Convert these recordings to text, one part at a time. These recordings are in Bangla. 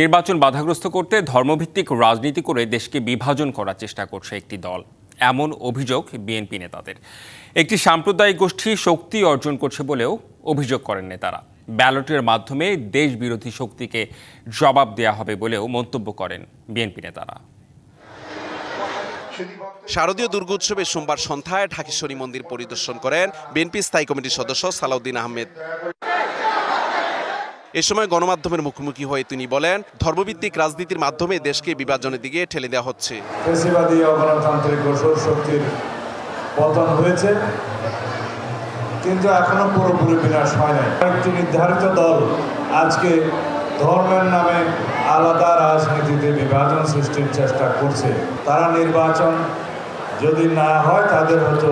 নির্বাচন বাধাগ্রস্ত করতে ধর্মভিত্তিক রাজনীতি করে দেশকে বিভাজন করার চেষ্টা করছে একটি দল। এমন অভিযোগ বিএনপি নেতাদের। একটি সাম্প্রদায়িক গোষ্ঠী শক্তি অর্জন করছে বলেও অভিযোগ করেন নেতারা। ব্যালটের মাধ্যমে দেশ বিরোধী শক্তিকে জবাব দেয়া হবে বলেও মন্তব্য করেন বিএনপি নেতারা। শারদীয় দুর্গোৎসবে সোমবার সন্ধ্যায় ঢাকেশ্বরী মন্দির পরিদর্শন করেন বিএনপি স্থায়ী কমিটির সদস্য সালাউদ্দিন আহমেদ। এ সময় গণমাধ্যমের মুখোমুখি হয়ে তিনি বলেন, ধর্মভিত্তিক রাজনীতির মাধ্যমে দেশকে বিভাজনের দিকে ঠেলে দেওয়া হচ্ছে। শক্তির পতন হয়েছে, কিন্তু এখনও পুরোপুরি বিনাশ হয় নাই। একটি নির্ধারিত দল আজকে ধর্মের নামে আলাদা রাজনীতিতে বিভাজন সৃষ্টির চেষ্টা করছে। তারা নির্বাচন যদি না হয়, তাদের হয়তো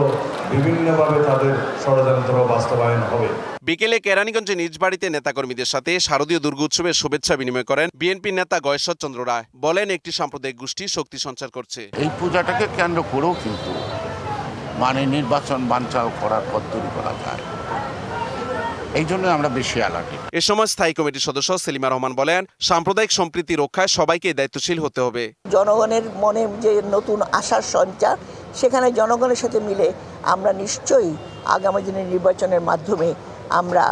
বিভিন্নভাবে তাদের ষড়যন্ত্র বাস্তবায়ন হবে। বিকেলে কেরানীগঞ্জে নিজ বাড়িতে নেতাকর্মীদের সাথে শারদীয় দুর্গোৎসবের শুভেচ্ছা বিনিময় করেন বিএনপি নেতা গয়েশ্বর চন্দ্র রায়। বলেন একটি সাম্প্রদায়িক গোষ্ঠী শক্তি সঞ্চার করছে। এই পূজাটাকে কেন্দ্র করেও কিন্তু মানে নির্বাচন বাঞ্চাও করার পদ্ধতি করা যায়। এই জন্য আমরা বেশি অ্যালার্টি এ সময় স্থায়ী কমিটির সদস্য সেলিমা রহমান বলেন সাম্প্রদায়িক সম্প্রীতি রক্ষায় সবাইকে দায়িত্বশীল হতে হবে। জনগণের মনে যে নতুন আশার সঞ্চার সেখানে জনগণের সাথে মিলে আমরা নিশ্চয়ই আগামী দিনের নির্বাচনের মাধ্যমে আমরা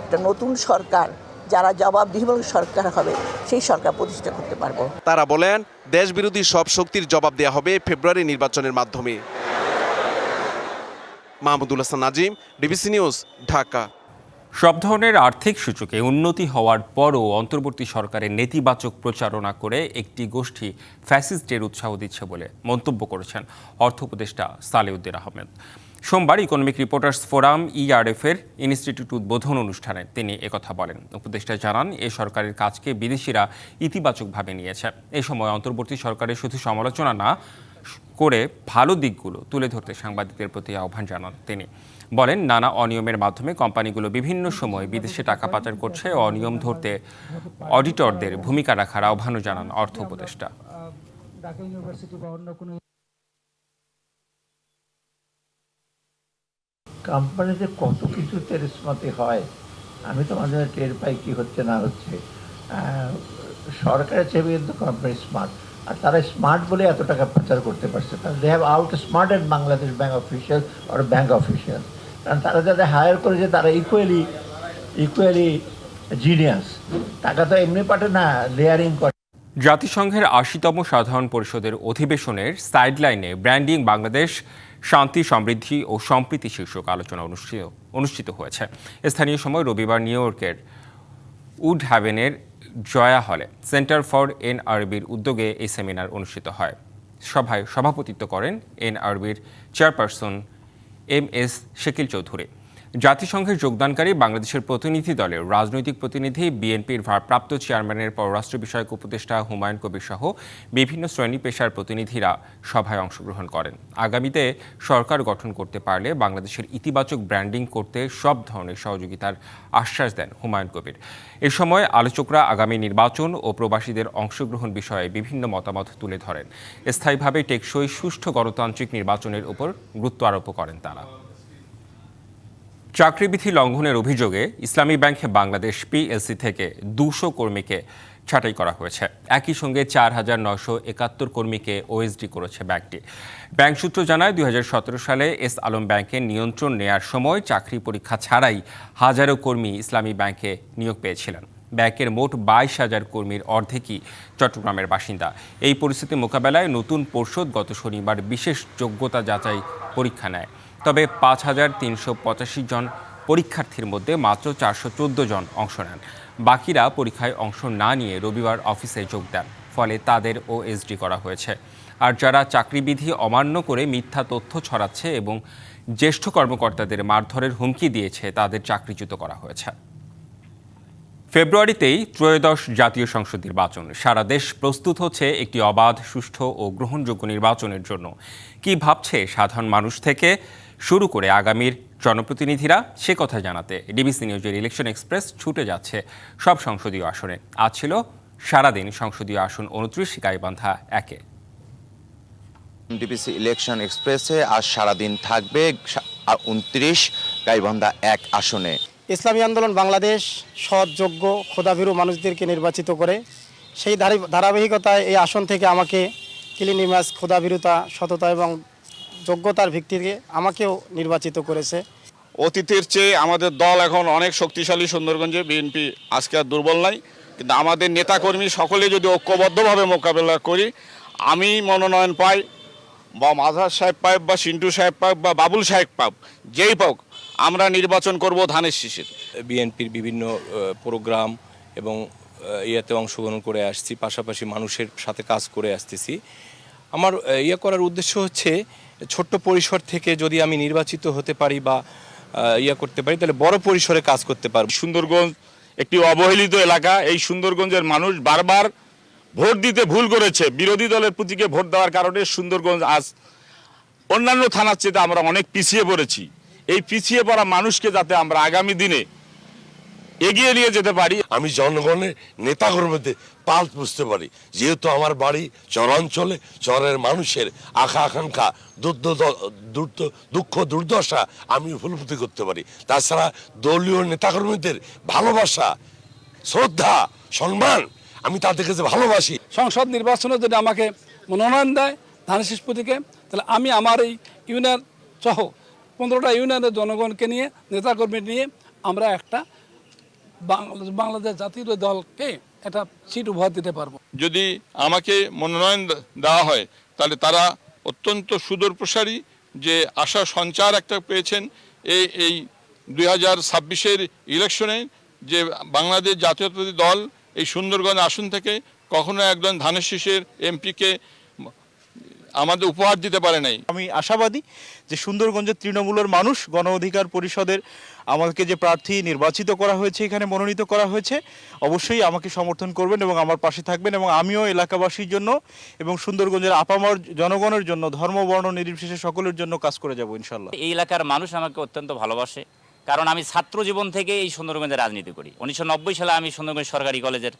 একটা নতুন সরকার যারা জবাবদিহিমূলক সরকার হবে সেই সরকার প্রতিষ্ঠা করতে পারব। তারা বলেন দেশ বিরোধী সব শক্তির জবাব দেওয়া হবে ফেব্রুয়ারি নির্বাচনের মাধ্যমে। Mahmudul Hasan Nazim DBC news Dhaka. সব ধরনের আর্থিক সূচকে উন্নতি হওয়ার পরও অন্তর্বর্তী সরকারের নেতিবাচক প্রচারণা করে একটি গোষ্ঠী ফ্যাসিস্টের উৎসাহ দিচ্ছে বলে মন্তব্য করেছেন অর্থ উপদেষ্টা সালেউদ্দিন আহমেদ। সোমবার ইকোনমিক রিপোর্টার্স ফোরাম ইআরএফ এর ইনস্টিটিউট উদ্বোধন অনুষ্ঠানে তিনি একথা বলেন। উপদেষ্টা জানান, এ সরকারের কাজকে বিদেশিরা ইতিবাচকভাবে নিয়েছে। এ সময় অন্তর্বর্তী সরকারের শুধু সমালোচনা না করে ভালো দিকগুলো তুলে ধরতে সাংবাদিকদের প্রতি আহ্বান জানান তিনি। বলেন, নানা অনিয়মের মাধ্যমে কোম্পানিগুলো বিভিন্ন সময় বিদেশে টাকা পাচার করছে, অনিয়ম ধরতে অডিটরদের ভূমিকা রাখার আহ্বানও জানান অর্থ উপদেষ্টা। ঢাকা ইউনিভার্সিটি বা অন্য কোনো কোম্পানিতে কত কিছু তেরস্মতি হয়? আমি তো মাঝে টের পাই কি হচ্ছে, না হচ্ছে। সরকারের চেয়ে কিন্তু কোম্পানি স্মার্ট আর তারা স্মার্ট বলে এত টাকা পাচার করতে পারছে। কারণ they have outsmarted Bangladesh bank official R bank official কারণ তারা যাদের হায়ার করেছে, তারা ইকুয়ালি ইকুয়ালি জিনিয়াস টাকা তো এমনি পাঠে না লেয়ারিং করে। জাতিসংঘের আশিতম সাধারণ পরিষদের অধিবেশনের সাইডলাইনে ব্র্যান্ডিং বাংলাদেশ শান্তি, সমৃদ্ধি ও সম্প্রীতি শীর্ষক আলোচনা অনুষ্ঠিত অনুষ্ঠিত হয়েছে। স্থানীয় সময় রবিবার নিউ ইয়র্কের উড হ্যাভেনের জয়া হলে সেন্টার ফর এনআরবির উদ্যোগে এই সেমিনার অনুষ্ঠিত হয়। সভায় সভাপতিত্ব করেন এনআরবির chairperson M S Shakil Chowdhury. জাতিসংঘের যোগদানকারী বাংলাদেশের প্রতিনিধি দলের রাজনৈতিক প্রতিনিধি, বিএনপির ভারপ্রাপ্ত চেয়ারম্যানের পররাষ্ট্র বিষয়ক উপদেষ্টা হুমায়ুন কবির সহ বিভিন্ন শ্রেণি পেশার প্রতিনিধিরা সভায় অংশগ্রহণ করেন। আগামীতে সরকার গঠন করতে পারলে বাংলাদেশের ইতিবাচক ব্র্যান্ডিং করতে সব ধরনের সহযোগিতার আশ্বাস দেন হুমায়ুন কবির। এ সময় আলোচকরা আগামী নির্বাচন ও প্রবাসীদের অংশগ্রহণ বিষয়ে বিভিন্ন মতামত তুলে ধরেন। স্থায়ীভাবে টেকসই সুষ্ঠু গণতান্ত্রিক নির্বাচনের উপর গুরুত্ব আরোপ করেন তারা। চাকরিবিধি লঙ্ঘনের অভিযোগে ইসলামী ব্যাংকে বাংলাদেশ পিএলসি থেকে দুশো কর্মীকে ছাঁটাই করা হয়েছে। একই সঙ্গে চার হাজার নশো একাত্তর কর্মীকে ওএসডি করেছে ব্যাংকটি। ব্যাংক সূত্র জানায়, দুই হাজার সতেরো সালে এস আলম ব্যাংকের নিয়ন্ত্রণ নেয়ার সময় চাকরি পরীক্ষা ছাড়াই হাজারো কর্মী ইসলামী ব্যাংকে নিয়োগ পেয়েছিলেন। ব্যাংকের মোট বাইশ হাজার কর্মীর অর্ধেকই চট্টগ্রামের বাসিন্দা। এই পরিস্থিতি মোকাবেলায় নতুন পর্ষদ গত শনিবার বিশেষ যোগ্যতা যাচাই পরীক্ষা নেয়। তবে পাঁচ হাজার তিনশো পঁচাশি জন পরীক্ষার্থীর মধ্যে মাত্র চারশো চোদ্দ জন অংশ নেন। বাকিরা পরীক্ষায় অংশ না নিয়ে রবিবার অফিসে যোগ দেন, ফলে তাদের ওএসডি করা হয়েছে। আর যারা চাকরিবিধি অমান্য করে মিথ্যা তথ্য ছড়াচ্ছে এবং জ্যেষ্ঠ কর্মকর্তাদের মারধরের হুমকি দিয়েছে, তাদের চাকরিচ্যুত করা হয়েছে। ফেব্রুয়ারিতেই ত্রয়োদশ জাতীয় সংসদ নির্বাচন। সারা দেশ প্রস্তুত হচ্ছে একটি অবাধ, সুষ্ঠু ও গ্রহণযোগ্য নির্বাচনের জন্য। কি ভাবছে সাধারণ মানুষ থেকে? শুরু করে আগামীর জনপ্রতিনিধিরা সে কথা জানাতে ডিবিসি নিউজের ইলেকশন এক্সপ্রেস ছুটে যাচ্ছে সব সংসদীয় আসনে। আজ ছিল সারাদিন সংসদীয় আসন উনত্রিশ গাইবান্ধা একে। ডিবিসি ইলেকশন এক্সপ্রেসে আজ সারাদিন থাকবে উনত্রিশ গাইবান্ধা এক আসনে। ইসলামী আন্দোলন বাংলাদেশ সৎ যোগ্য খোদাভীরু মানুষদেরকে নির্বাচিত করে সেই ধারাবাহিকতায় এই আসন থেকে আমাকে ক্লিনিমাস ক্ষুদাভীরতা সততা এবং যোগ্যতার ভিত্তিতে আমাকেও নির্বাচিত করেছে। অতীতের চেয়ে আমাদের দল এখন অনেক শক্তিশালী সুন্দরগঞ্জে বিএনপি আজকে আর দুর্বল নাই। কিন্তু আমাদের নেতাকর্মী সকলে যদি ঐক্যবদ্ধভাবে মোকাবেলা করি আমি মনোনয়ন পাই বা মাঝার সাহেব পাইব বা সিন্টু সাহেব পাইব বা বাবুল সাহেব পাব যেই পাক আমরা নির্বাচন করব ধানের শীষের। বিএনপির বিভিন্ন প্রোগ্রাম এবং ইয়েতে অংশগ্রহণ করে আসছি পাশাপাশি মানুষের সাথে কাজ করে আসতেছি। আমার ইয়ে করার উদ্দেশ্য হচ্ছে ছোট্ট পরিসর থেকে যদি আমি নির্বাচিত হতে পারি বা ইয়ে করতে পারি, তাহলে বড় পরিসরে কাজ করতে পারব। সুন্দরগঞ্জ একটি অবহেলিত এলাকা। এই সুন্দরগঞ্জের মানুষ বারবার ভোট দিতে ভুল করেছে। বিরোধী দলের প্রতীকে ভোট দেওয়ার কারণে সুন্দরগঞ্জ আজ অন্যান্য থানার চেয়ে আমরা অনেক পিছিয়ে পড়েছি। এই পিছিয়ে পড়া মানুষকে যাতে আমরা আগামী দিনে এগিয়ে নিয়ে যেতে পারি। আমি জনগণের নেতাকর্মীদের পাল বুঝতে পারি। যেহেতু আমার বাড়ি চরাঞ্চলে, চরের মানুষের আশা আকাঙ্ক্ষা দুঃখ, দুর্দশা আমি উপলব্ধি করতে পারি। তাছাড়া দলীয় নেতাকর্মীদের ভালোবাসা, শ্রদ্ধা, সম্মান আমি তাদের কাছে ভালোবাসি। সংসদ নির্বাচনে যদি আমাকে মনোনয়ন দেয় ধানের শীষ প্রতীকে তাহলে আমি আমার এই ইউনিয়ন সহ পনেরোটা ইউনিয়নের জনগণকে নিয়ে নেতাকর্মী নিয়ে আমরা একটা বাংলাদেশ বাংলাদেশ জাতীয় দলকে একটা সিট উপহার দিতে পারব। যদি আমাকে মনোনয়ন দেওয়া হয়, তাহলে তারা অত্যন্ত সুদূর প্রসারী যে আশা, সঞ্চার একটা পেয়েছেন এই এই দুই হাজার ছাব্বিশের ইলেকশনে যে বাংলাদেশ জাতীয়তাবাদী দল এই সুন্দরগঞ্জ আসন থেকে কখনো একজন ধানের শীষের এমপিকে আমাদের উপহার দিতে পারে নাই। আমি আশাবাদী যে সুন্দরগঞ্জের তৃণমূলের মানুষ গণ অধিকার পরিষদের আমাকে যে প্রার্থী নির্বাচিত করা হয়েছে এখানে মনোনীত করা হয়েছে অবশ্যই আমাকে সমর্থন করবেন এবং আমার পাশে থাকবেন এবং আমিও এলাকাবাসীর জন্য এবং সুন্দরগঞ্জের আপামর জনগণের জন্য ধর্ম বর্ণ নির্বিশেষে সকলের জন্য কাজ করে যাব ইনশাল্লাহ এই এলাকার মানুষ আমাকে অত্যন্ত ভালোবাসে কারণ আমি ছাত্র জীবন থেকে এই সুন্দরগঞ্জে রাজনীতি করি। উনিশশো নব্বই সালে আমি সুন্দরগঞ্জ সরকারি কলেজের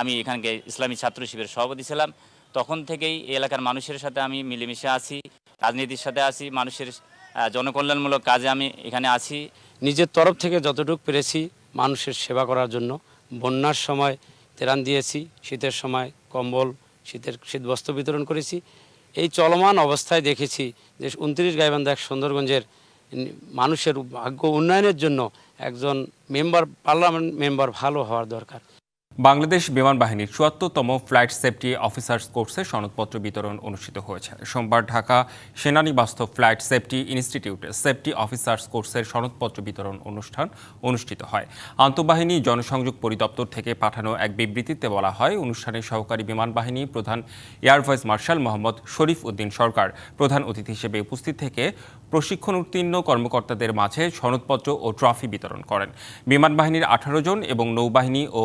আমি এখানকে ইসলামী ছাত্র শিবিরের সভাপতি ছিলাম। তখন থেকেই এলাকার মানুষের সাথে আমি মিলেমিশে আছি, রাজনীতির সাথে আছি, মানুষের জনকল্যাণমূলক কাজে আমি এখানে আছি। নিজের তরফ থেকে যতটুকু পেরেছি মানুষের সেবা করার জন্য। বন্যার সময় তেরান দিয়েছি, শীতের সময় কম্বল, শীতের শীতবস্ত্র বিতরণ করেছি। এই চলমান অবস্থায় দেখেছি যে উনত্রিশ গাইবান্ধা এক সুন্দরগঞ্জের মানুষের ভাগ্য উন্নয়নের জন্য একজন মেম্বার, পার্লামেন্ট মেম্বার ভালো হওয়ার দরকার। বাংলাদেশ বিমান বাহিনীর চুয়াত্তরতম ফ্লাইট সেফটি অফিসার্স কোর্সে সনদপত্র বিতরণ অনুষ্ঠিত হয়েছে। সোমবার ঢাকা সেনানিবাস্তব ফ্লাইট সেফটি ইনস্টিটিউটে, সেফটি অফিসার্স কোর্সের সনদপত্র বিতরণ অনুষ্ঠান অনুষ্ঠিত হয়। আন্তঃবাহিনী জনসংযোগ পরিদপ্তর থেকে পাঠানো এক বিবৃতিতে বলা হয়, অনুষ্ঠানে সহকারী বিমান বাহিনী প্রধান air vice marshal Mohammad Sharif Uddin Sarkar, প্রধান অতিথি হিসেবে উপস্থিত থেকে প্রশিক্ষণ উত্তীর্ণ কর্মকর্তাদের মাঝে সনদপত্র ও ট্রফি বিতরণ করেন। বিমান বাহিনীর আঠারো জন এবং নৌবাহিনী ও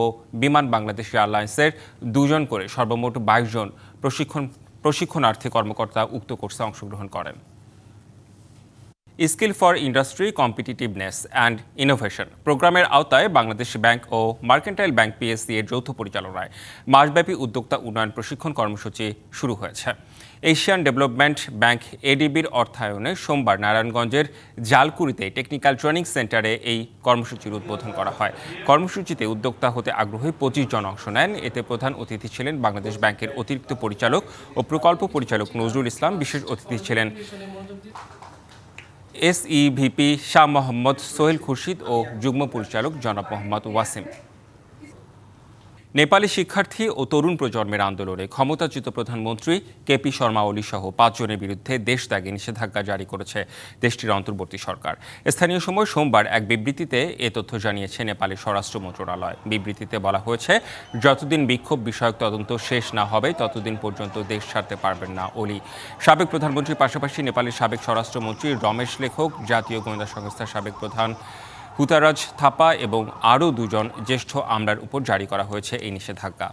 বিমান বাংলাদেশ এয়ারলাইন্সের দুজন করে সর্বমোট বাইশ জন প্রশিক্ষণ প্রশিক্ষণার্থী কর্মকর্তা উক্ত কোর্সে অংশগ্রহণ করেন। Skill for industry, competitiveness and innovation. প্রোগ্রামের আওতায় বাংলাদেশ ব্যাংক ও মার্কেন্টাইল ব্যাংক পিএসসি এর যৌথ পরিচালনায় মাসব্যাপী উদ্যোক্তা উন্নয়ন প্রশিক্ষণ কর্মসূচি শুরু হয়েছে। এশিয়ান ডেভেলপমেন্ট ব্যাংক এডিবির অর্থায়নে সোমবার নারায়ণগঞ্জের জালকুড়িতে টেকনিক্যাল ট্রেনিং সেন্টারে এই কর্মসূচির উদ্বোধন করা হয়। কর্মসূচিতে উদ্যোক্তা হতে আগ্রহী পঁচিশ জন অংশ নেন। এতে প্রধান অতিথি ছিলেন বাংলাদেশ ব্যাংকের অতিরিক্ত পরিচালক ও প্রকল্প পরিচালক নজরুল ইসলাম। বিশেষ অতিথি ছিলেন এসইভিপি শাহ মোহাম্মদ সোহেল খুরশিদ ও যুগ্ম পরিচালক জনাব মোহাম্মদ ওয়াসিম। নেপালি শিক্ষার্থী ও তরুণ প্রজন্মের আন্দোলনে ক্ষমতাচ্যুত প্রধানমন্ত্রী কেপি শর্মা ওলি সহ পাঁচজনের বিরুদ্ধে দেশ ত্যাগে নিষেধাজ্ঞা জারি করেছে দেশটির অন্তর্বর্তী সরকার। স্থানীয় সময় সোমবার এক বিবৃতিতে এ তথ্য জানিয়েছে নেপালের স্বরাষ্ট্র মন্ত্রণালয়। বিবৃতিতে বলা হয়েছে, যতদিন বিক্ষোভ বিষয়ক তদন্ত শেষ না হবে, ততদিন পর্যন্ত দেশ ছাড়তে পারবেন না ওলি। সাবেক প্রধানমন্ত্রীর পাশাপাশি নেপালের সাবেক স্বরাষ্ট্রমন্ত্রী রমেশ লেখক, জাতীয় গোয়েন্দা সংস্থার সাবেক প্রধান হুতারাজ থাপা এবং আরও দুজন জ্যেষ্ঠ আমলার উপর জারি করা হয়েছে এই নিষেধাজ্ঞা।